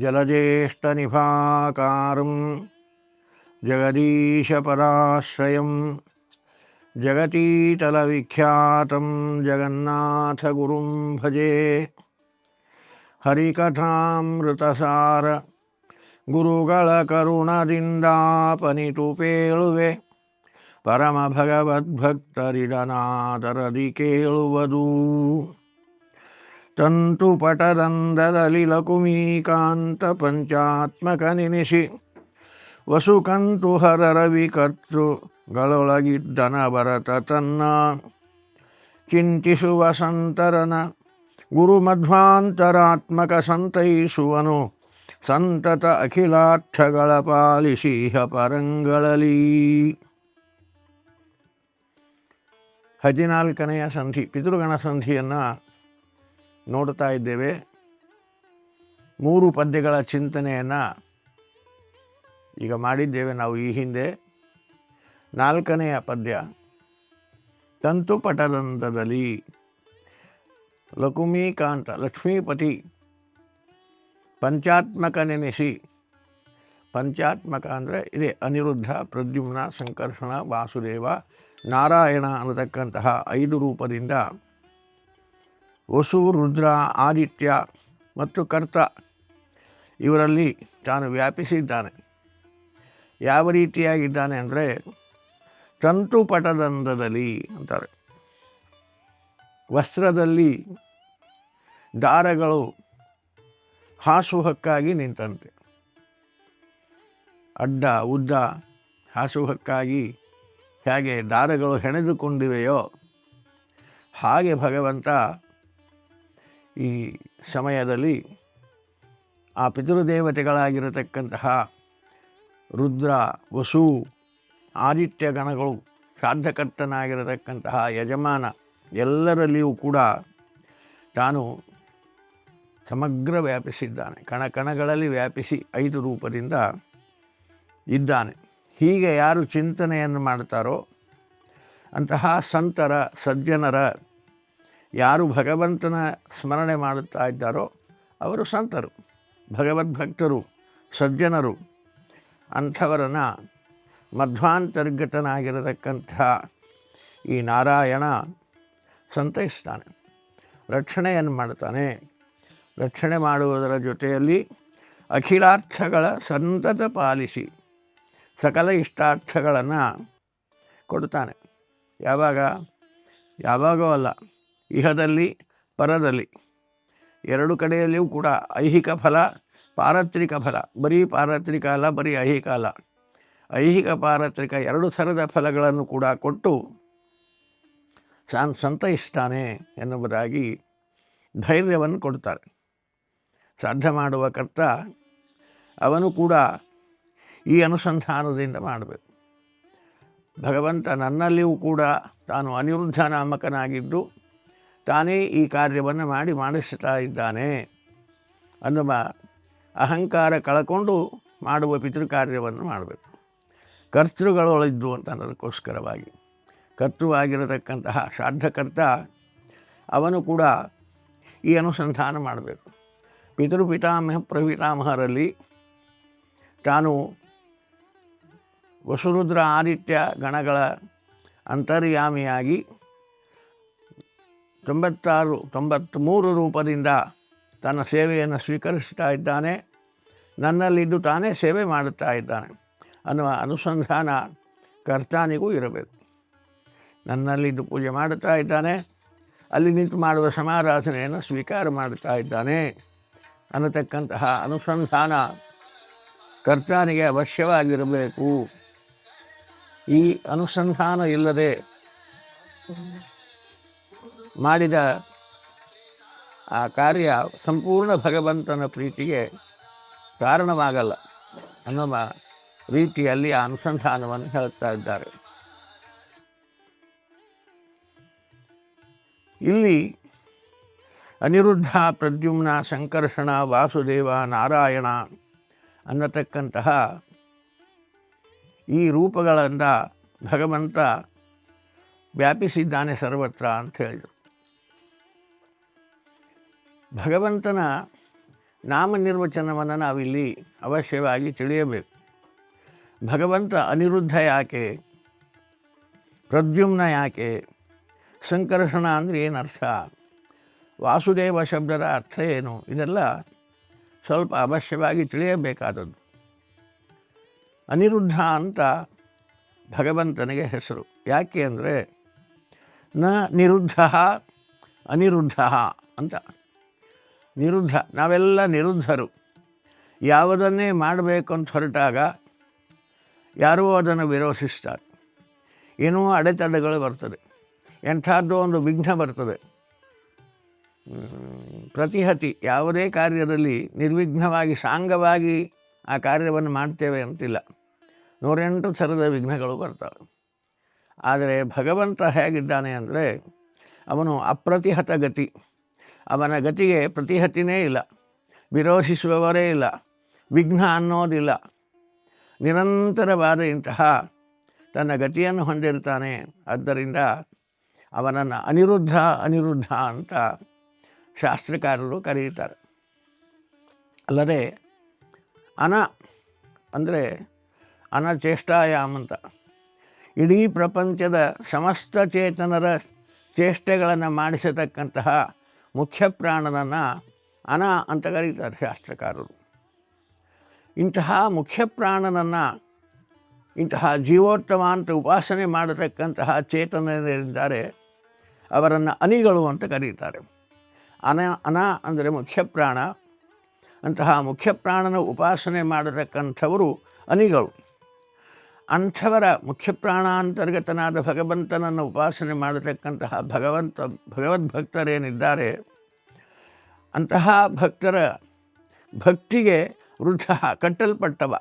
जलज्येष्ठनिभाकारं जगदीशपदाश्रयं जगतीतलविख्यातं जगन्नाथगुरुं भजे ಹರಿಕಥಾಮೃತಸಾರ ಗುರುಗಳ ಕರುಣದಿಂದಾಪನಿತು ಪೇಳುವೆ ಪರಮ ಭಗವದ್ಭಕ್ತರಿಡನಾದರದಿ ಕೇಳುವುದು ತಂತು ಪಟದಂದದಲ್ಲಿ ಲಕುಮೀಕಾಂತ ಪಂಚಾತ್ಮಕ ನೆನೆಸಿ ವಸುಕಂತು ಹರರವಿಕರ್ತೃಗಳೊಳಗಿದ್ದನ ರವಿ ಕರ್ತೃಗಳೊಳಗಿದ್ದನ ಭರತ ತನ್ನ ಚಿಂತಿಸುವ ಸಂತರನ ಗುರು ಮಧ್ವಾಂತರಾತ್ಮಕ ಸಂತೈಸುವನು ಸಂತತ ಅಖಿಲಾರ್ಥಗಳ ಪಾಲಿಸಿಹ ಪರಂಗಳಲಿ ಹದಿನಾಲ್ಕನೆಯ ಸಂಧಿ, ಪಿತೃಗಣ ಸಂಧಿಯನ್ನು ನೋಡ್ತಾ ಇದ್ದೇವೆ. ಮೂರು ಪದ್ಯಗಳ ಚಿಂತನೆಯನ್ನು ಈಗ ಮಾಡಿದ್ದೇವೆ ನಾವು ಈ ಹಿಂದೆ. ನಾಲ್ಕನೆಯ ಪದ್ಯ, ತಂತು ಪಟದಂತದಲ್ಲಿ ಲಕುಮೀಕಾಂತ ಲಕ್ಷ್ಮೀಪತಿ ಪಂಚಾತ್ಮಕ ನೆನೆಸಿ. ಪಂಚಾತ್ಮಕ ಅಂದರೆ ಇದೆ, ಅನಿರುದ್ಧ, ಪ್ರದ್ಯುಮ್ನ, ಸಂಕರ್ಷಣ, ವಾಸುದೇವ, ನಾರಾಯಣ ಅನ್ನತಕ್ಕಂತಹ ಐದು ರೂಪದಿಂದ ವಸು ರುದ್ರ ಆದಿತ್ಯ ಮತ್ತು ಕರ್ತ ಇವರಲ್ಲಿ ತಾನು ವ್ಯಾಪಿಸಿದ್ದಾನೆ. ಯಾವ ರೀತಿಯಾಗಿದ್ದಾನೆ ಅಂದರೆ ತಂತು ಪಟದಂಧದಲ್ಲಿ ಅಂತಾರೆ. ವಸ್ತ್ರದಲ್ಲಿ ದಾರಗಳು ಹಾಸುಹಕ್ಕಾಗಿ ನಿಂತಂತೆ. ಅಡ್ಡ, ಉದ್ದ ಹಾಸುಹಕ್ಕಾಗಿ ಹೇಗೆ ದಾರಗಳು ಹೆಣೆದುಕೊಂಡಿವೆಯೋ ಹಾಗೆ ಭಗವಂತ ಈ ಸಮಯದಲ್ಲಿ ಆ ಪಿತೃದೇವತೆಗಳಾಗಿರತಕ್ಕಂತಹ ರುದ್ರ, ವಸು, ಆದಿತ್ಯ ಗಣಗಳು ಶ್ರಾದ್ದಕರ್ತನಾಗಿರತಕ್ಕಂತಹ ಯಜಮಾನ ಎಲ್ಲರಲ್ಲಿಯೂ ಕೂಡ ತಾನು ಸಮಗ್ರ ವ್ಯಾಪಿಸಿದ್ದಾನೆ. ಕಣ ಕಣಗಳಲ್ಲಿ ವ್ಯಾಪಿಸಿ ಐದು ರೂಪದಿಂದ ಇದ್ದಾನೆ. ಹೀಗೆ ಯಾರು ಚಿಂತನೆಯನ್ನು ಮಾಡ್ತಾರೋ ಅಂತಹ ಸಂತರ, ಸಜ್ಜನರ ಯಾರು ಭಗವಂತನ ಸ್ಮರಣೆ ಮಾಡುತ್ತಾ ಇದ್ದಾರೋ ಅವರು ಸಂತರು, ಭಗವದ್ಭಕ್ತರು, ಸಜ್ಜನರು. ಅಂಥವರನ್ನು ಮಧ್ವಾಂತರ್ಗತನಾಗಿರತಕ್ಕಂಥ ಈ ನಾರಾಯಣ ಸಂತೈಸ್ತಾನೆ. ರಕ್ಷಣೆಯನ್ನು ಮಾಡ್ತಾನೆ. ರಕ್ಷಣೆ ಮಾಡುವುದರ ಜೊತೆಯಲ್ಲಿ ಅಖಿಲಾರ್ಥಗಳ ಸಂತತ ಪಾಲಿಸಿ ಸಕಲ ಇಷ್ಟಾರ್ಥಗಳನ್ನು ಕೊಡ್ತಾನೆ. ಯಾವಾಗ? ಯಾವಾಗೋ ಅಲ್ಲ. ಇಹದಲ್ಲಿ, ಪರದಲ್ಲಿ. ಎರಡು ಕಡೆಯಲ್ಲಿಯೂ ಕೂಡ ಐಹಿಕ ಫಲ, ಪಾರತ್ರಿಕ ಫಲ. ಬರೀ ಪಾರತ್ರಿಕ ಅಲ್ಲ, ಬರೀ ಐಹಿಕ ಅಲ್ಲ. ಐಹಿಕ, ಪಾರತ್ರಿಕ ಎರಡು ಥರದ ಫಲಗಳನ್ನು ಕೂಡ ಕೊಟ್ಟು ತಾನು ಸಂತೈಸ್ತಾನೆ ಎನ್ನುವುದಾಗಿ ಧೈರ್ಯವನ್ನು ಕೊಡ್ತಾರೆ. ಶ್ರಾದ್ದ ಮಾಡುವ ಕರ್ತ ಅವನು ಕೂಡ ಈ ಅನುಸಂಧಾನದಿಂದ ಮಾಡಬೇಕು. ಭಗವಂತ ನನ್ನಲ್ಲಿಯೂ ಕೂಡ ತಾನು ಅನಿರುದ್ಧ ನಾಮಕನಾಗಿದ್ದು ತಾನೇ ಈ ಕಾರ್ಯವನ್ನು ಮಾಡಿ ಮಾಡಿಸ್ತಾ ಇದ್ದಾನೆ ಅನ್ನುವ ಅಹಂಕಾರ ಕಳಕೊಂಡು ಮಾಡುವ ಪಿತೃಕಾರ್ಯವನ್ನು ಮಾಡಬೇಕು. ಕರ್ತೃಗಳೊಳಿದ್ದು ಅಂತ ಅನ್ನೋದಕ್ಕೋಸ್ಕರವಾಗಿ. ಕರ್ತೃವಾಗಿರತಕ್ಕಂತಹ ಶ್ರಾದ್ದಕರ್ತ ಅವನು ಕೂಡ ಈ ಅನುಸಂಧಾನ ಮಾಡಬೇಕು. ಪಿತೃ ಪಿತಾಮಹ ಪ್ರಪಿತಾಮಹರಲ್ಲಿ ತಾನು ವಸುರುದ್ರ ಆದಿತ್ಯ ಗಣಗಳ ಅಂತರ್ಯಾಮಿಯಾಗಿ ತೊಂಬತ್ತಾರು ತೊಂಬತ್ತ್ಮೂರು ರೂಪದಿಂದ ತನ್ನ ಸೇವೆಯನ್ನು ಸ್ವೀಕರಿಸ್ತಾ ಇದ್ದಾನೆ. ನನ್ನಲ್ಲಿದ್ದು ತಾನೇ ಸೇವೆ ಮಾಡುತ್ತಾ ಇದ್ದಾನೆ. ಅನ್ನುವ ಅನುಸಂಧಾನ ಕರ್ತಾನಿಗೂ ಇರಬೇಕು. ನನ್ನಲ್ಲಿದ್ದು ಪೂಜೆ ಮಾಡುತ್ತಾ ಇದ್ದಾನೆ. ಅಲ್ಲಿ ನಿಂತು ಮಾಡುವ ಸಮಾರಾಧನೆಯನ್ನು ಸ್ವೀಕಾರ ಮಾಡುತ್ತಾ ಇದ್ದಾನೆ. ಅನ್ನತಕ್ಕಂತಹ ಅನುಸಂಧಾನ ಕರ್ತಾನಿಗೆ ಅವಶ್ಯವಾಗಿರಬೇಕು. ಈ ಅನುಸಂಧಾನ ಇಲ್ಲದೆ ಮಾಡಿದ ಆ ಕಾರ್ಯ ಸಂಪೂರ್ಣ ಭಗವಂತನ ಪ್ರೀತಿಗೆ ಕಾರಣವಾಗಲ್ಲ ಅನ್ನುವ ರೀತಿಯಲ್ಲಿ ಆ ಅನುಸಂಧಾನವನ್ನು ಹೇಳ್ತಾ ಇದ್ದಾರೆ. ಇಲ್ಲಿ ಅನಿರುದ್ಧ ಪ್ರದ್ಯುಮ್ನ ಸಂಕರ್ಷಣ ವಾಸುದೇವ ನಾರಾಯಣ ಅನ್ನತಕ್ಕಂತಹ ಈ ರೂಪಗಳಿಂದ ಭಗವಂತ ವ್ಯಾಪಿಸಿದ್ದಾನೆ ಸರ್ವತ್ರ ಅಂತ ಹೇಳಿದರು. ಭಗವಂತನ ನಾಮ ನಿರ್ವಚನವನ್ನು ನಾವಿಲ್ಲಿ ಅವಶ್ಯವಾಗಿ ತಿಳಿಯಬೇಕು. ಭಗವಂತ ಅನಿರುದ್ಧ ಯಾಕೆ? ಪ್ರದ್ಯುಮ್ನ ಯಾಕೆ? ಸಂಕರ್ಷಣ ಅಂದರೆ ಏನು ಅರ್ಥ? ವಾಸುದೇವ ಶಬ್ದದ ಅರ್ಥ ಏನು? ಇದೆಲ್ಲ ಸ್ವಲ್ಪ ಅವಶ್ಯವಾಗಿ ತಿಳಿಯಬೇಕಾದದ್ದು. ಅನಿರುದ್ಧ ಅಂತ ಭಗವಂತನಿಗೆ ಹೆಸರು. ಯಾಕೆ ಅಂದರೆ, ನ ನಿರುದ್ಧ ಅನಿರುದ್ಧ ಅಂತ. ನಿರುದ್ಧ. ನಾವೆಲ್ಲ ನಿರುದ್ಧರು. ಯಾವುದನ್ನೇ ಮಾಡಬೇಕು ಅಂತ ಹೊರಟಾಗ ಯಾರೂ ಅದನ್ನು ವಿರೋಧಿಸ್ತಾರೆ. ಏನೋ ಅಡೆತಡೆಗಳು ಬರ್ತದೆ. ಎಂಥದ್ದು ಒಂದು ವಿಘ್ನ ಬರ್ತದೆ. ಪ್ರತಿಹತಿ ಯಾವುದೇ ಕಾರ್ಯದಲ್ಲಿ ನಿರ್ವಿಘ್ನವಾಗಿ, ಸಾಂಗವಾಗಿ ಆ ಕಾರ್ಯವನ್ನು ಮಾಡ್ತೇವೆ ಅಂತಿಲ್ಲ. ನೂರೆಂಟು ಥರದ ವಿಘ್ನಗಳು ಬರ್ತವೆ. ಆದರೆ ಭಗವಂತ ಹೇಗಿದ್ದಾನೆ ಅಂದರೆ ಅವನು ಅಪ್ರತಿಹತ ಗತಿ. ಅವನ ಗತಿಗೆ ಪ್ರತಿಹತಿನೇ ಇಲ್ಲ, ವಿರೋಧಿಸುವವರೇ ಇಲ್ಲ, ವಿಘ್ನ ಅನ್ನೋದಿಲ್ಲ. ನಿರಂತರವಾದ ಇಂತಹ ತನ್ನ ಗತಿಯನ್ನು ಹೊಂದಿರ್ತಾನೆ ಆದ್ದರಿಂದ ಅವನನ್ನು ಅನಿರುದ್ಧ ಅನಿರುದ್ಧ ಅಂತ ಶಾಸ್ತ್ರಕಾರರು ಕರೆಯುತ್ತಾರೆ. ಅಲ್ಲದೆ ಅನ ಅಂದರೆ ಅನಚೇಷ್ಟಾಯಾಮ್ ಅಂತ. ಇಡೀ ಪ್ರಪಂಚದ ಸಮಸ್ತ ಚೇತನರ ಚೇಷ್ಟೆಗಳನ್ನು ಮಾಡಿಸತಕ್ಕಂತಹ ಮುಖ್ಯ ಪ್ರಾಣನನ್ನು ಅನ ಅಂತ ಕರೀತಾರೆ ಶಾಸ್ತ್ರಕಾರರು. ಇಂತಹ ಮುಖ್ಯ ಪ್ರಾಣನನ್ನು ಇಂತಹ ಜೀವೋತ್ತಮ ಅಂತ ಉಪಾಸನೆ ಮಾಡತಕ್ಕಂತಹ ಚೇತನರಿದ್ದಾರೆ. ಅವರನ್ನು ಅನಿಗಳು ಅಂತ ಕರೀತಾರೆ. ಅನ ಅನ ಅಂದರೆ ಮುಖ್ಯ ಪ್ರಾಣ. ಅಂತಹ ಮುಖ್ಯ ಪ್ರಾಣನ ಉಪಾಸನೆ ಮಾಡತಕ್ಕಂಥವರು ಅನಿಗಳು. ಅಂಥವರ ಮುಖ್ಯ ಪ್ರಾಣಾಂತರ್ಗತನಾದ ಭಗವಂತನನ್ನು ಉಪಾಸನೆ ಮಾಡತಕ್ಕಂತಹ ಭಗವಂತ ಭಗವದ್ಭಕ್ತರೇನಿದ್ದಾರೆ ಅಂತಹ ಭಕ್ತರ ಭಕ್ತಿಗೆ ವೃದ್ಧ, ಕಟ್ಟಲ್ಪಟ್ಟವ.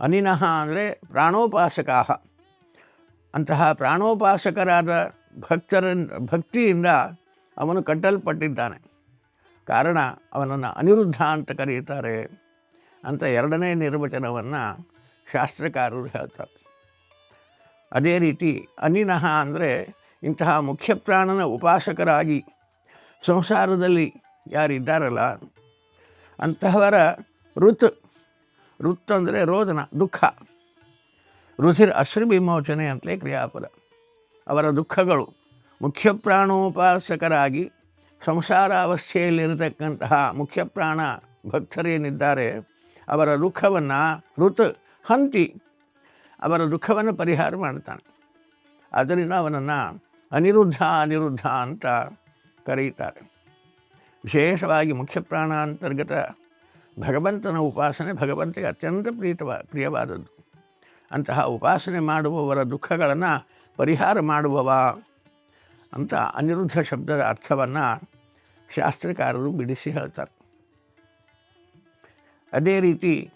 ಅನಿನಃ ಅಂದರೆ ಪ್ರಾಣೋಪಾಸಕ ಅಂತಹ ಪ್ರಾಣೋಪಾಸಕರಾದ ಭಕ್ತರ ಭಕ್ತಿಯಿಂದ ಅವನು ಕಟ್ಟಲ್ಪಟ್ಟಿದ್ದಾನೆ. ಕಾರಣ ಅವನನ್ನು ಅನಿರುದ್ಧ ಅಂತ ಕರೆಯುತ್ತಾರೆ ಅಂತ ಎರಡನೇ ನಿರ್ವಚನವನ್ನು ಶಾಸ್ತ್ರಕಾರರು ಹೇಳ್ತಾರೆ. ಅದೇ ರೀತಿ ಅನಿನಃ ಅಂದರೆ ಇಂತಹ ಮುಖ್ಯ ಪ್ರಾಣನ ಉಪಾಸಕರಾಗಿ ಸಂಸಾರದಲ್ಲಿ ಯಾರಿದ್ದಾರಲ್ಲ, ಅಂತಹವರ ಋತ್ ಋತ್ ಅಂದರೆ ರೋದನ, ದುಃಖ. ರುಚಿರ್ ಅಶ್ರು ವಿಮೋಚನೆ ಅಂತಲೇ ಕ್ರಿಯಾಪದ. ಅವರ ದುಃಖಗಳು ಮುಖ್ಯ ಪ್ರಾಣೋಪಾಸಕರಾಗಿ ಸಂಸಾರ ಅವಸ್ಥೆಯಲ್ಲಿರತಕ್ಕಂತಹ ಮುಖ್ಯ ಪ್ರಾಣ ಭಕ್ತರೇನಿದ್ದಾರೆ, ಅವರ ದುಃಖವನ್ನು ಋತ್ ಹಂತಿ ಅವರ ದುಃಖವನ್ನು ಪರಿಹಾರ ಮಾಡ್ತಾನೆ. ಆದ್ದರಿಂದ ಅವನನ್ನು ಅನಿರುದ್ಧ ಅನಿರುದ್ಧ ಅಂತ ಕರೆಯುತ್ತಾರೆ. ವಿಶೇಷವಾಗಿ ಮುಖ್ಯ ಪ್ರಾಣಾಂತರ್ಗತ ಭಗವಂತನ ಉಪಾಸನೆ ಭಗವಂತಗೆ ಅತ್ಯಂತ ಪ್ರೀತವ, ಪ್ರಿಯವಾದದ್ದು. ಅಂತಹ ಉಪಾಸನೆ ಮಾಡುವವರ ದುಃಖಗಳನ್ನು ಪರಿಹಾರ ಮಾಡುವವ ಅಂತ ಅನಿರುದ್ಧ ಶಬ್ದದ ಅರ್ಥವನ್ನು ಶಾಸ್ತ್ರಕಾರರು ಬಿಡಿಸಿ ಹೇಳ್ತಾರೆ. ಅದೇ ರೀತಿ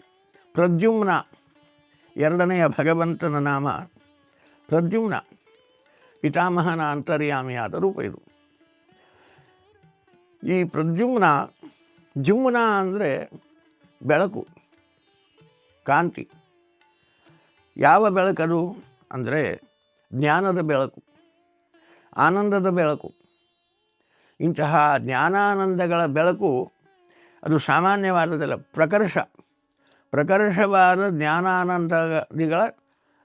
ಪ್ರದ್ಯುಮ್ನ ಎರಡನೆಯ ಭಗವಂತನ ನಾಮ ಪ್ರದ್ಯುಮ್ನ. ಪಿತಾಮಹನ ಅಂತರ್ಯಾಮಿಯಾದ ರೂಪ ಇದು ಈ ಪ್ರದ್ಯುಮ್ನ, ಜುಮ್ನ ಅಂದರೆ ಬೆಳಕು, ಕಾಂತಿ. ಯಾವ ಬೆಳಕದು ಅಂದರೆ ಜ್ಞಾನದ ಬೆಳಕು, ಆನಂದದ ಬೆಳಕು. ಇಂತಹ ಜ್ಞಾನಾನಂದಗಳ ಬೆಳಕು ಅದು ಸಾಮಾನ್ಯವಾದದಲ್ಲ ಪ್ರಕರ್ಷ. ಪ್ರಕರ್ಷವಾದ ಜ್ಞಾನಾನಂದಗಳ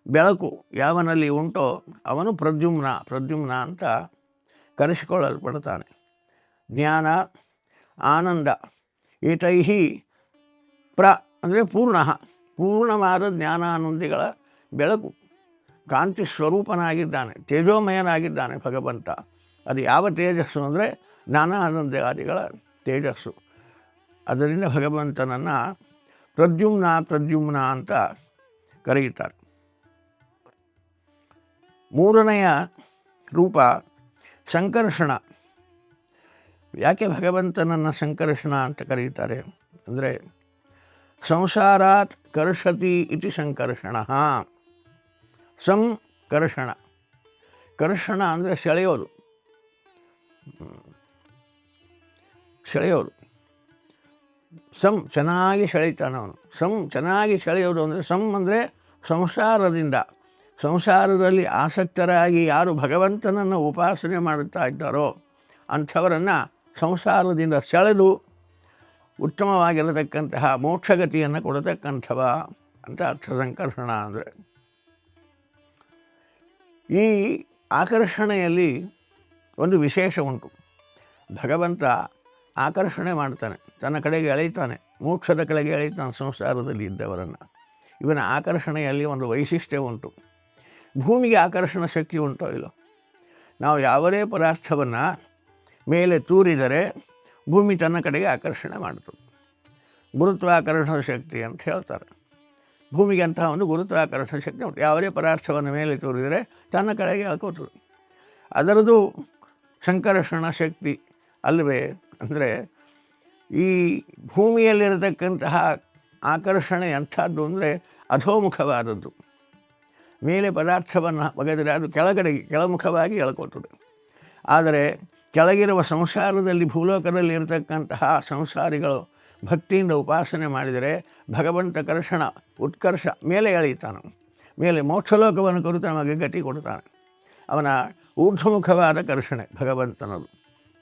ಬೆಳಕು ಯಾವನಲ್ಲಿ ಉಂಟೋ ಅವನು ಪ್ರದ್ಯುಮ್ನ ಪ್ರದ್ಯುಮ್ನ ಅಂತ ಕರೆಸಿಕೊಳ್ಳಲ್ಪಡ್ತಾನೆ. ಜ್ಞಾನ, ಆನಂದ, ಏತೈಹಿ ಪ್ರ ಅಂದರೆ ಪೂರ್ಣ, ಪೂರ್ಣವಾದ ಜ್ಞಾನಾನಂದಿಗಳ ಬೆಳಕು ಕಾಂತಿ ಸ್ವರೂಪನಾಗಿದ್ದಾನೆ, ತೇಜೋಮಯನಾಗಿದ್ದಾನೆ ಭಗವಂತ. ಅದು ಯಾವ ತೇಜಸ್ಸು ಅಂದರೆ ಜ್ಞಾನಾನಂದಾದಿಗಳ ತೇಜಸ್ಸು. ಅದರಿಂದ ಭಗವಂತನನ್ನು ಪ್ರದ್ಯುಮ್ನ ಪ್ರದ್ಯುಮ್ನ ಅಂತ ಕರೆಯುತ್ತಾರೆ. ಮೂರನೆಯ ರೂಪ ಸಂಕರ್ಷಣ. ಯಾಕೆ ಭಗವಂತನನ್ನು ಸಂಕರ್ಷಣ ಅಂತ ಕರೀತಾರೆ ಅಂದರೆ, ಸಂಸಾರಾತ್ ಕರ್ಷತಿ ಇತಿ ಸಂಕರ್ಷಣ. ಸಂಕರ್ಷಣ ಕರ್ಷಣ. ಅಂದರೆ ಸೆಳೆಯೋದು. ಸೆಳೆಯೋದು. ಸಂ ಚೆನ್ನಾಗಿ ಸೆಳೀತಾನೆ ಅವನು. ಸಂ ಚೆನ್ನಾಗಿ ಸೆಳೆಯೋದು ಅಂದರೆ ಸಂ ಅಂದರೆ ಸಂಸಾರದಿಂದ. ಸಂಸಾರದಲ್ಲಿ ಆಸಕ್ತರಾಗಿ ಯಾರು ಭಗವಂತನನ್ನು ಉಪಾಸನೆ ಮಾಡುತ್ತಾ ಇದ್ದಾರೋ ಅಂಥವರನ್ನು ಸಂಸಾರದಿಂದ ಸೆಳೆದು ಉತ್ತಮವಾಗಿರತಕ್ಕಂತಹ ಮೋಕ್ಷಗತಿಯನ್ನು ಕೊಡತಕ್ಕಂಥವ ಅಂತ ಅರ್ಥ ಸಂಕರ್ಷಣ ಅಂದರೆ. ಈ ಆಕರ್ಷಣೆಯಲ್ಲಿ ಒಂದು ವಿಶೇಷ ಉಂಟು. ಭಗವಂತ ಆಕರ್ಷಣೆ ಮಾಡ್ತಾನೆ. ತನ್ನ ಕಡೆಗೆ ಎಳೆಯುತ್ತಾನೆ, ಮೋಕ್ಷದ ಕಡೆಗೆ ಎಳೆಯುತ್ತಾನೆ, ಸಂಸಾರದಲ್ಲಿ ಇದ್ದವರನ್ನು. ಇವನ ಆಕರ್ಷಣೆಯಲ್ಲಿ ಒಂದು ವೈಶಿಷ್ಟ್ಯ ಉಂಟು. ಭೂಮಿಗೆ ಆಕರ್ಷಣ ಶಕ್ತಿ ಉಂಟೋ ಇಲ್ಲೋ? ನಾವು ಯಾವುದೇ ಪದಾರ್ಥವನ್ನು ಮೇಲೆ ತೂರಿದರೆ ಭೂಮಿ ತನ್ನ ಕಡೆಗೆ ಆಕರ್ಷಣೆ ಮಾಡ್ತದೆ ಗುರುತ್ವಾಕರ್ಷಣ ಶಕ್ತಿ ಅಂತ ಹೇಳ್ತಾರೆ. ಭೂಮಿಗೆ ಅಂತಹ ಒಂದು ಗುರುತ್ವಾಕರ್ಷಣ ಶಕ್ತಿ ಉಂಟು. ಯಾವುದೇ ಪದಾರ್ಥವನ್ನು ಮೇಲೆ ತೋರಿದರೆ ತನ್ನ ಕಡೆಗೆ ಹಾಕೋತದೆ ಅದರದು ಸಂಕರ್ಷಣ ಶಕ್ತಿ ಅಲ್ಲವೇ ಅಂದರೆ ಈ ಭೂಮಿಯಲ್ಲಿರತಕ್ಕಂತಹ ಆಕರ್ಷಣೆ ಅಂಥದ್ದು ಅಂದರೆ ಅಧೋಮುಖವಾದದ್ದು ಮೇಲೆ ಪದಾರ್ಥವನ್ನು ಒಗೆದರೆ ಅದು ಕೆಳಗಡೆಗೆ ಕೆಳಮುಖವಾಗಿ ಎಳ್ಕೊತದೆ. ಆದರೆ ಕೆಳಗಿರುವ ಸಂಸಾರದಲ್ಲಿ, ಭೂಲೋಕದಲ್ಲಿ ಇರತಕ್ಕಂತಹ ಸಂಸಾರಿಗಳು ಭಕ್ತಿಯಿಂದ ಉಪಾಸನೆ ಮಾಡಿದರೆ ಭಗವಂತ ಕರ್ಷಣ, ಉತ್ಕರ್ಷ ಮೇಲೆ ಎಳೆಯುತ್ತಾನೆ. ಮೇಲೆ ಮೋಕ್ಷಲೋಕವನ್ನು ಕುರಿತು ನಮಗೆ ಗತಿ ಕೊಡ್ತಾನೆ. ಅವನ ಊರ್ಧ್ವಮುಖವಾದ ಕರ್ಷಣೆ ಭಗವಂತನದು.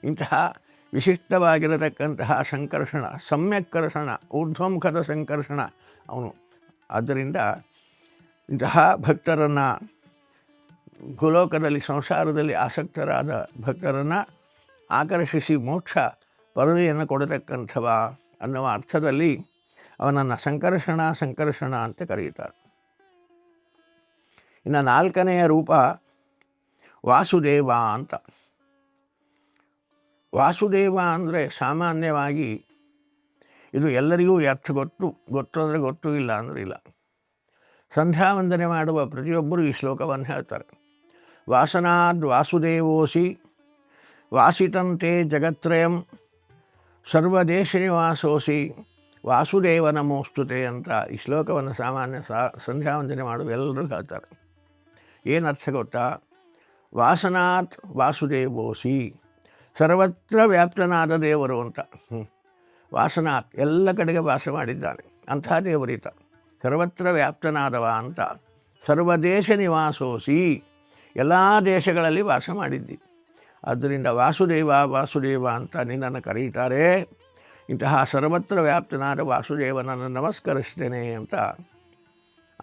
ಇಂತಹ ವಿಶಿಷ್ಟವಾಗಿರತಕ್ಕಂತಹ ಸಂಕರ್ಷಣ, ಸಮ್ಯಕ್ ಕರ್ಷಣ, ಊರ್ಧ್ವಮುಖದ ಸಂಕರ್ಷಣ ಅವನು. ಆದ್ದರಿಂದ ಇಂತಹ ಭಕ್ತರನ್ನು, ಭೂಲೋಕದಲ್ಲಿ, ಸಂಸಾರದಲ್ಲಿ ಆಸಕ್ತರಾದ ಭಕ್ತರನ್ನು ಆಕರ್ಷಿಸಿ ಮೋಕ್ಷ ಪದವಿಯನ್ನು ಕೊಡತಕ್ಕಂಥವ ಅನ್ನುವ ಅರ್ಥದಲ್ಲಿ ಅವನನ್ನು ಸಂಕರ್ಷಣ ಸಂಕರ್ಷಣ ಅಂತ ಕರೆಯುತ್ತಾರೆ. ಇನ್ನು ನಾಲ್ಕನೆಯ ರೂಪ ವಾಸುದೇವ ಅಂತ. ವಾಸುದೇವ ಅಂದರೆ ಸಾಮಾನ್ಯವಾಗಿ ಇದು ಎಲ್ಲರಿಗೂ ಅರ್ಥ ಗೊತ್ತು ಗೊತ್ತು ಅಂದರೆ ಗೊತ್ತು, ಇಲ್ಲ ಅಂದರೆ ಇಲ್ಲ. ಸಂಧ್ಯಾವಂದನೆ ಮಾಡುವ ಪ್ರತಿಯೊಬ್ಬರು ಈ ಶ್ಲೋಕವನ್ನು ಹೇಳ್ತಾರೆ. ವಾಸನಾದ್ ವಾಸುದೇವೋಸಿ ವಾಸಿತಂತೆ ಜಗತ್ರಯಂ ಸರ್ವದೇಶ ನಿವಾಸೋಸಿ ವಾಸುದೇವ ನಮೋಸ್ತುತೆ ಅಂತ ಈ ಶ್ಲೋಕವನ್ನು ಸಾಮಾನ್ಯ ಸಾ ಸಂಧ್ಯಾ ವಂದನೆ ಮಾಡುವ ಎಲ್ಲರೂ ಹೇಳ್ತಾರೆ. ಏನು ಅರ್ಥ ಗೊತ್ತಾ? ವಾಸನಾತ್ ವಾಸುದೇವೋಸಿ ಸರ್ವತ್ರ ವ್ಯಾಪ್ತನಾದ ದೇವರು ಅಂತ. ವಾಸನಾಥ್ ಎಲ್ಲ ಕಡೆಗೆ ವಾಸ ಮಾಡಿದ್ದಾನೆ. ಅಂಥ ದೇವರಿತ ಸರ್ವತ್ರ ವ್ಯಾಪ್ತನಾದವ ಅಂತ. ಸರ್ವದೇಶ ನಿವಾಸೋಸಿ. ಎಲ್ಲ ದೇಶಗಳಲ್ಲಿ ವಾಸ ಮಾಡಿದ್ದಿ. ಆದ್ದರಿಂದ ವಾಸುದೇವ ವಾಸುದೇವ ಅಂತ ನಿನ್ನನ್ನು ಕರೀತಾರೆ. ಇಂತಹ ಸರ್ವತ್ರ ವ್ಯಾಪ್ತನಾದ ವಾಸುದೇವನನ್ನು ನಮಸ್ಕರಿಸ್ತೇನೆ ಅಂತ.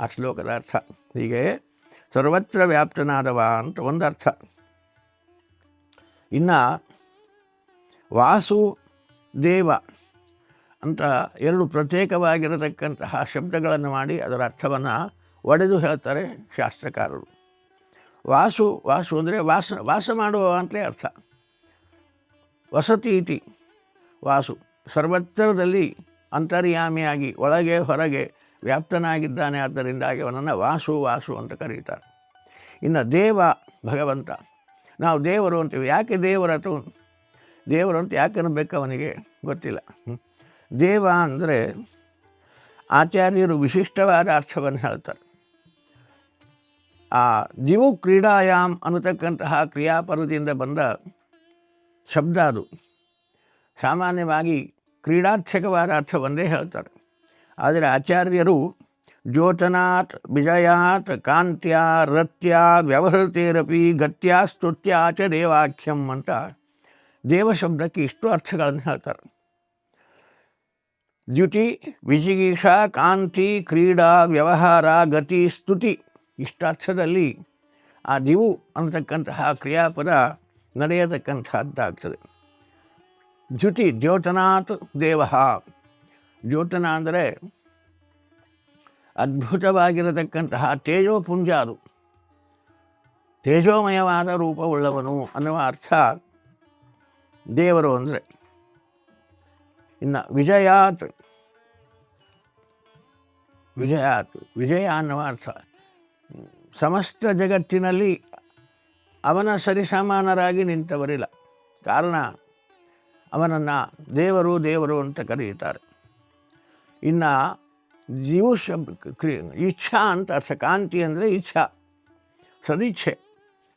ಆ ಶ್ಲೋಕದ ಅರ್ಥ. ಹೀಗೆ ಸರ್ವತ್ರ ವ್ಯಾಪ್ತನಾದವ ಅಂತ ಒಂದು ಅರ್ಥ ಇನ್ನು ವಾಸು ದೇವ ಅಂತ ಎರಡು ಪ್ರತ್ಯೇಕವಾಗಿರತಕ್ಕಂತಹ ಶಬ್ದಗಳನ್ನು ಮಾಡಿ ಅದರ ಅರ್ಥವನ್ನು ಒಡೆದು ಹೇಳ್ತಾರೆ ಶಾಸ್ತ್ರಕಾರರು. ವಾಸು ವಾಸು ಅಂದರೆ ವಾಸ ವಾಸ ಮಾಡುವ ಅಂತಲೇ ಅರ್ಥ. ವಸತಿ ಇತಿ ವಾಸು. ಸರ್ವತ್ರದಲ್ಲಿ ಅಂತರ್ಯಾಮಿಯಾಗಿ ಒಳಗೆ ಹೊರಗೆ ವ್ಯಾಪ್ತನಾಗಿದ್ದಾನೆ ಆದ್ದರಿಂದಾಗಿ ಅವನನ್ನು ವಾಸು ವಾಸು ಅಂತ ಕರೀತಾರೆ. ಇನ್ನು ದೇವ ಭಗವಂತ. ನಾವು ದೇವರು ಅಂತೀವಿ. ಯಾಕೆ ದೇವರತು ದೇವರು ಅಂತ ಯಾಕೆ ಅನ್ನಬೇಕು ಅವನಿಗೆ ಗೊತ್ತಿಲ್ಲ ದೇವ ಅಂದರೆ ಆಚಾರ್ಯರು ವಿಶಿಷ್ಟವಾದ ಅರ್ಥವನ್ನು ಹೇಳ್ತಾರೆ. ಆ ದಿವು ಕ್ರೀಡಾಯಾಮ್ ಅನ್ನತಕ್ಕಂತಹ ಕ್ರಿಯಾಪರದಿಂದ ಬಂದ ಶಬ್ದ ಅದು. ಸಾಮಾನ್ಯವಾಗಿ ಕ್ರೀಡಾರ್ಥಕವಾದ ಅರ್ಥ ಒಂದೇ ಹೇಳ್ತಾರೆ. ಆದರೆ ಆಚಾರ್ಯರು ಜ್ಯೋತನಾತ್ ವಿಜಯಾತ್ ಕಾಂತ್ಯ ರತ್ಯ ವ್ಯವಹೃತೇರಪಿ ಗತ್ಯ ಸ್ತುತ್ಯ ಚ ದೇವಾಖ್ಯಂ ಅಂತ ದೇವಶಬ್ದಕ್ಕೆ ಇಷ್ಟು ಅರ್ಥಗಳನ್ನು ಹೇಳ್ತಾರೆ. ದ್ಯುತಿ, ವಿಜಿಗೀಷ, ಕಾಂತಿ, ಕ್ರೀಡಾ, ವ್ಯವಹಾರ, ಗತಿ, ಸ್ತುತಿ ಇಷ್ಟಾರ್ಥದಲ್ಲಿ ಆ ದಿವು ಅಂತಕ್ಕಂತಹ ಕ್ರಿಯಾಪದ ನಡೆಯತಕ್ಕಂಥದ್ದಾಗ್ತದೆ ದ್ಯುತಿ ದ್ಯೋತನಾತ್ ದೇವ. ದ್ಯೋತನ ಅಂದರೆ ಅದ್ಭುತವಾಗಿರತಕ್ಕಂತಹ ತೇಜೋಪುಂಜ ಅದು ತೇಜೋಮಯವಾದ ರೂಪವುಳ್ಳವನು ಅನ್ನುವ ಅರ್ಥ ದೇವರು ಅಂದರೆ ಇನ್ನು ವಿಜಯಾತ್. ವಿಜಯಾತ್, ವಿಜಯ ಅನ್ನುವ ಅರ್ಥ. ಸಮಸ್ತ ಜಗತ್ತಿನಲ್ಲಿ ಅವನ ಸರಿಸಮಾನರಾಗಿ ನಿಂತವರಿಲ್ಲ. ಕಾರಣ ಅವನನ್ನು ದೇವರು ದೇವರು ಅಂತ ಕರೆಯುತ್ತಾರೆ. ಇನ್ನು ಜೀವ ಇಚ್ಛಾ ಅಂತ ಅರ್ಥ. ಕಾಂತಿ ಅಂದರೆ ಇಚ್ಛಾ, ಸದಿಚ್ಛೆ.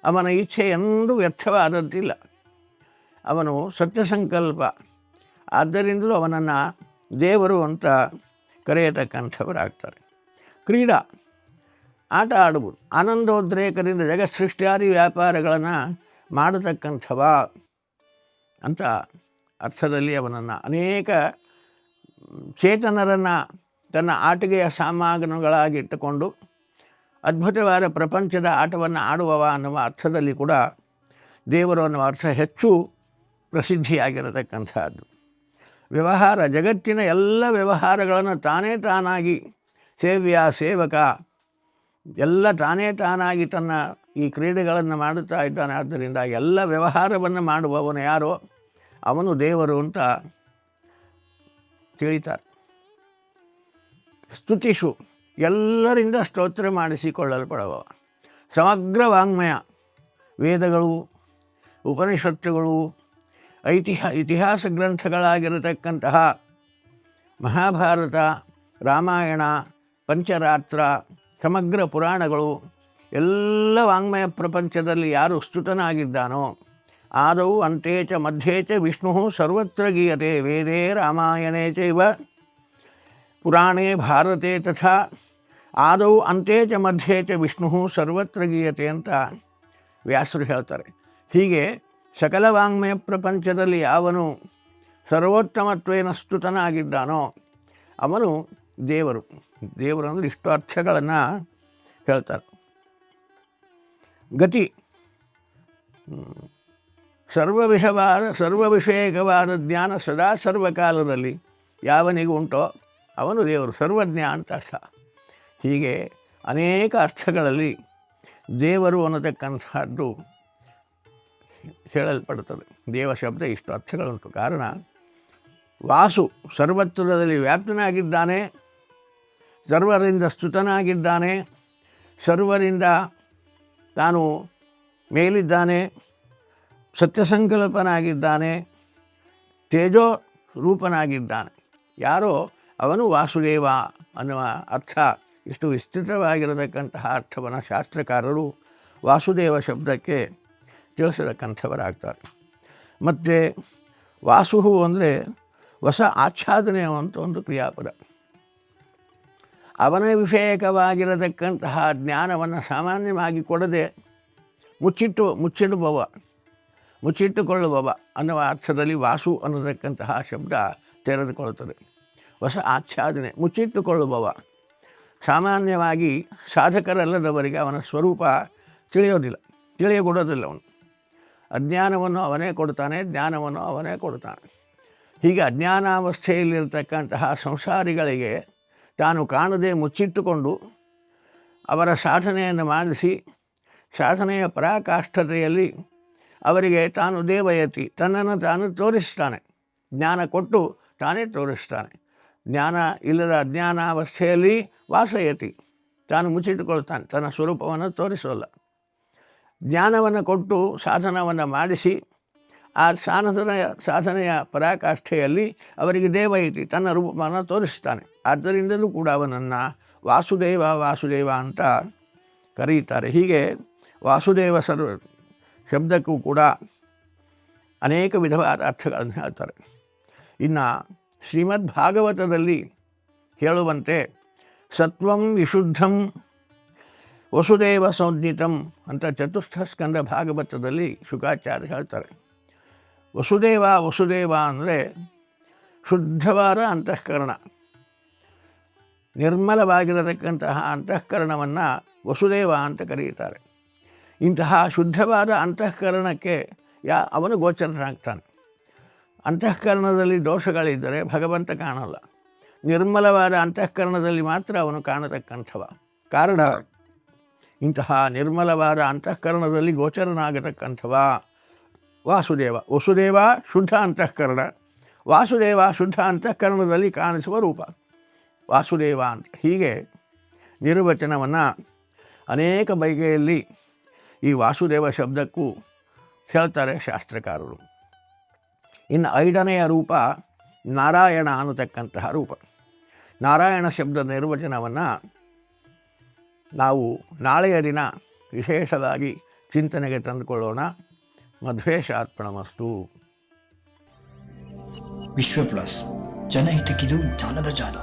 ಅವನ ಇಚ್ಛೆ ಎಂದೂ ವ್ಯರ್ಥವಾದದ್ದಿಲ್ಲ. ಅವನು ಸತ್ಯ ಸಂಕಲ್ಪ ಆದ್ದರಿಂದಲೂ ಅವನನ್ನು ದೇವರು ಅಂತ ಕರೆಯತಕ್ಕಂಥವರಾಗ್ತಾರೆ. ಕ್ರೀಡಾ, ಆಟ ಆಡುವುದು, ಆನಂದೋದ್ರೇಕದಿಂದ ಜಗತ್ ಸೃಷ್ಟಿಯಾದಿ ವ್ಯಾಪಾರಗಳನ್ನು ಮಾಡತಕ್ಕಂಥವ ಅಂತ ಅರ್ಥದಲ್ಲಿ ಅವನನ್ನು ಅನೇಕ ಚೇತನರನ್ನು ತನ್ನ ಆಟಿಕೆಯ ಸಾಮಾನುಗಳಾಗಿಟ್ಟುಕೊಂಡು ಅದ್ಭುತವಾದ ಪ್ರಪಂಚದ ಆಟವನ್ನು ಆಡುವವ ಅನ್ನುವ ಅರ್ಥದಲ್ಲಿ ಕೂಡ ದೇವರು ಅನ್ನುವ ಅರ್ಥ ಹೆಚ್ಚು ಪ್ರಸಿದ್ಧಿಯಾಗಿರತಕ್ಕಂಥದ್ದು. ವ್ಯವಹಾರ ಜಗತ್ತಿನ ಎಲ್ಲ ವ್ಯವಹಾರಗಳನ್ನು ತಾನೇ ತಾನಾಗಿ ಸೇವ್ಯ, ಸೇವಕ, ಎಲ್ಲ ತಾನೇ ತಾನಾಗಿ ತನ್ನ ಈ ಕ್ರೀಡೆಗಳನ್ನು ಮಾಡುತ್ತಾ ಇದ್ದಾನೆ. ಆದ್ದರಿಂದ ಎಲ್ಲ ವ್ಯವಹಾರವನ್ನು ಮಾಡುವವನು ಯಾರೋ ಅವನು ದೇವರು ಅಂತ ತಿಳಿತಾರೆ. ಸ್ತುತಿಷು ಎಲ್ಲರಿಂದ ಸ್ತೋತ್ರ ಮಾಡಿಸಿಕೊಳ್ಳಲ್ಪಡುವ ಸಮಗ್ರ ವಾಂಗ್ಮಯ ವೇದಗಳು, ಉಪನಿಷತ್ತುಗಳು ಐತಿಹ, ಇತಿಹಾಸ ಗ್ರಂಥಗಳಾಗಿರತಕ್ಕಂತಹ ಮಹಾಭಾರತ, ರಾಮಾಯಣ, ಪಂಚರಾತ್ರ, ಸಮಗ್ರ ಪುರಾಣಗಳು, ಎಲ್ಲ ವಾಂಗ್ಮಯ ಪ್ರಪಂಚದಲ್ಲಿ ಯಾರು ಸ್ತುತನಾಗಿದ್ದಾನೋ ಆದೌ ಅಂತೆ ಚ ಮಧ್ಯೆ ಚ ವಿಷ್ಣು ಸರ್ವತ್ರ ಗೀಯತೆ, ವೇದೇ ರಾಮಾಯಣೇ ಇವ ಪುರಾಣೇ ಭಾರತೆ ತಥಾ ಆದೌ ಅಂತೆ ಚ ಮಧ್ಯೆ ಚ ವಿಷ್ಣು ಸರ್ವತ್ರ ಗೀಯತೆ ಅಂತ ವ್ಯಾಸರು ಹೇಳ್ತಾರೆ. ಹೀಗೆ ಸಕಲ ವಾಂಗ್ಮಯ ಪ್ರಪಂಚದಲ್ಲಿ ಯಾವನು ಸರ್ವೋತ್ತಮತ್ವೇನ ಸ್ತುತನಾಗಿದ್ದಾನೋ ಅವನು ದೇವರು. ದೇವರು ಅಂದರೆ ಇಷ್ಟು ಅರ್ಥಗಳನ್ನು ಹೇಳ್ತಾರೆ. ಗತಿ. ಸರ್ವವಿಷವಾದ ಸರ್ವ ವಿಷವಾದ ಸರ್ವ ವಿಷಯಕವಾದ ಜ್ಞಾನ ಸದಾ ಸರ್ವಕಾಲದಲ್ಲಿ ಯಾವನಿಗೂ ಉಂಟೋ ಅವನು ದೇವರು, ಸರ್ವಜ್ಞ ಅಂತ ಅರ್ಥ. ಹೀಗೆ ಅನೇಕ ಅರ್ಥಗಳಲ್ಲಿ ದೇವರು ಅನ್ನತಕ್ಕಂಥದ್ದು ಹೇಳಲ್ಪಡುತ್ತದೆ. ದೇವ ಶಬ್ದ ಇಷ್ಟು ಅರ್ಥಗಳುಂಟು. ಕಾರಣ, ವಾಸು ಸರ್ವತ್ರದಲ್ಲಿ ವ್ಯಾಪ್ತನಾಗಿದ್ದಾನೆ, ಸರ್ವರಿಂದ ಸ್ತುತನಾಗಿದ್ದಾನೆ, ಸರ್ವರಿಂದ ತಾನು ಮೇಲಿದ್ದಾನೆ, ಸತ್ಯಸಂಕಲ್ಪನಾಗಿದ್ದಾನೆ, ತೇಜೋ ರೂಪನಾಗಿದ್ದಾನೆ. ಯಾರೋ ಅವನು ವಾಸುದೇವ ಅನ್ನುವ ಅರ್ಥ ಇಷ್ಟು ವಿಸ್ತೃತವಾಗಿರತಕ್ಕಂತಹ ಅರ್ಥವನ್ನು ಶಾಸ್ತ್ರಕಾರರು ವಾಸುದೇವ ಶಬ್ದಕ್ಕೆ ತಿಳಿಸತಕ್ಕಂಥವರಾಗ್ತಾರೆ ಮತ್ತು ವಾಸುಹು ಅಂದರೆ ಹೊಸ ಆಚ್ಛಾದನೆ ಅಂತ ಒಂದು ಕ್ರಿಯಾಪದ. ಅವನ ವಿಷಯಕವಾಗಿರತಕ್ಕಂತಹ ಜ್ಞಾನವನ್ನು ಸಾಮಾನ್ಯವಾಗಿ ಕೊಡದೆ ಮುಚ್ಚಿಟ್ಟು, ಮುಚ್ಚಿಡುವವ, ಮುಚ್ಚಿಟ್ಟುಕೊಳ್ಳುವವ ಅನ್ನುವ ಅರ್ಥದಲ್ಲಿ ವಾಸು ಅನ್ನತಕ್ಕಂತಹ ಶಬ್ದ ತೆರೆದುಕೊಳ್ಳುತ್ತದೆ. ಹೊಸ ಆಚ್ಛಾದನೆ, ಮುಚ್ಚಿಟ್ಟುಕೊಳ್ಳುವವ. ಸಾಮಾನ್ಯವಾಗಿ ಸಾಧಕರಲ್ಲದವರಿಗೆ ಅವನ ಸ್ವರೂಪ ತಿಳಿಯೋದಿಲ್ಲ ತಿಳಿಯಕೊಡೋದಿಲ್ಲ ಅವನು. ಅಜ್ಞಾನವನ್ನು ಅವನೇ ಕೊಡ್ತಾನೆ ಜ್ಞಾನವನ್ನು ಅವನೇ ಕೊಡ್ತಾನೆ ಹೀಗೆ ಅಜ್ಞಾನಾವಸ್ಥೆಯಲ್ಲಿರತಕ್ಕಂತಹ ಸಂಸಾರಿಗಳಿಗೆ ತಾನು ಕಾಣದೆ ಮುಚ್ಚಿಟ್ಟುಕೊಂಡು ಅವರ ಸಾಧನೆಯನ್ನು ಮಾಡಿಸಿ, ಸಾಧನೆಯ ಪರಾಕಾಷ್ಠತೆಯಲ್ಲಿ ಅವರಿಗೆ ತಾನು ದೇವಯತಿ, ತನ್ನನ್ನು ತಾನು ತೋರಿಸ್ತಾನೆ ಜ್ಞಾನ ಕೊಟ್ಟು ತಾನೇ ತೋರಿಸ್ತಾನೆ ಜ್ಞಾನ ಇಲ್ಲದ ಅಜ್ಞಾನಾವಸ್ಥೆಯಲ್ಲಿ ವಾಸಯತಿ, ತಾನು ಮುಚ್ಚಿಟ್ಟುಕೊಳ್ತಾನೆ, ತನ್ನ ಸ್ವರೂಪವನ್ನು ತೋರಿಸೋಲ್ಲ. ಜ್ಞಾನವನ್ನು ಕೊಟ್ಟು ಸಾಧನವನ್ನು ಮಾಡಿಸಿ, ಆ ಸಾಧನೆಯ ಸಾಧನೆಯ ಪರಾಕಾಷ್ಠೆಯಲ್ಲಿ ಅವರಿಗೆ ದೇವೈತಿ ತನ್ನ ರೂಪವನ್ನು ತೋರಿಸ್ತಾನೆ. ಆದ್ದರಿಂದಲೂ ಕೂಡ ಅವನನ್ನು ವಾಸುದೇವ ವಾಸುದೇವ ಅಂತ ಕರೆಯುತ್ತಾರೆ. ಹೀಗೆ ವಾಸುದೇವ ಸರ್ವ ಶಬ್ದಕ್ಕೂ ಕೂಡ ಅನೇಕ ವಿಧವಾದ ಅರ್ಥಗಳನ್ನು ಹೇಳ್ತಾರೆ. ಇನ್ನು ಶ್ರೀಮದ್ ಭಾಗವತದಲ್ಲಿ ಹೇಳುವಂತೆ, ಸತ್ವಂ ವಿಶುದ್ಧಂ ವಸುದೇವ ಸಂಜಿತಂ ಅಂತ ಚತುರ್ಥ ಸ್ಕಂದ ಭಾಗವತದಲ್ಲಿ ಶುಕಾಚಾರ್ಯ ಹೇಳ್ತಾರೆ. ವಸುದೇವ ವಸುದೇವ ಅಂದರೆ ಶುದ್ಧವಾದ ಅಂತಃಕರಣ. ನಿರ್ಮಲವಾಗಿರತಕ್ಕಂತಹ ಅಂತಃಕರಣವನ್ನು ವಸುದೇವ ಅಂತ ಕರೆಯುತ್ತಾರೆ ಇಂತಹ ಶುದ್ಧವಾದ ಅಂತಃಕರಣಕ್ಕೆ ಯಾ, ಅವನು ಗೋಚರನಾಗ್ತಾನೆ. ಅಂತಃಕರಣದಲ್ಲಿ ದೋಷಗಳಿದ್ದರೆ ಭಗವಂತ ಕಾಣಲ್ಲ. ನಿರ್ಮಲವಾದ ಅಂತಃಕರಣದಲ್ಲಿ ಮಾತ್ರ ಅವನು ಕಾಣತಕ್ಕಂಥವ. ಕಾರಣ ಇಂತಹ ನಿರ್ಮಲವಾದ ಅಂತಃಕರಣದಲ್ಲಿ ಗೋಚರನಾಗತಕ್ಕಂಥವ ವಾಸುದೇವ. ವಸುದೇವ ಶುದ್ಧ ಅಂತಃಕರಣ. ವಾಸುದೇವ ಶುದ್ಧ ಅಂತಃಕರಣದಲ್ಲಿ ಕಾಣಿಸುವ ರೂಪ. ವಾಸುದೇವ ಅಂತ. ಹೀಗೆ ನಿರ್ವಚನವನ್ನು ಅನೇಕ ಬಗೆಯಲ್ಲಿ ಈ ವಾಸುದೇವ ಶಬ್ದಕ್ಕೂ ಹೇಳ್ತಾರೆ ಶಾಸ್ತ್ರಕಾರರು. ಇನ್ನು ಐದನೆಯ ರೂಪ ನಾರಾಯಣ ಅನ್ನತಕ್ಕಂತಹ ರೂಪ. ನಾರಾಯಣ ಶಬ್ದ ನಿರ್ವಚನವನ್ನು ನಾವು ನಾಳೆಯ ದಿನ ವಿಶೇಷವಾಗಿ ಚಿಂತನೆಗೆ ತಂದುಕೊಳ್ಳೋಣ. ಮಧ್ವೇಶಾರ್ಪಣಮಸ್ತು ವಿಶ್ವ ಪ್ಲಸ್ ಜನಹಿತಕ್ಕಿದು ಜ್ಞಾನದ ಜಾಲ.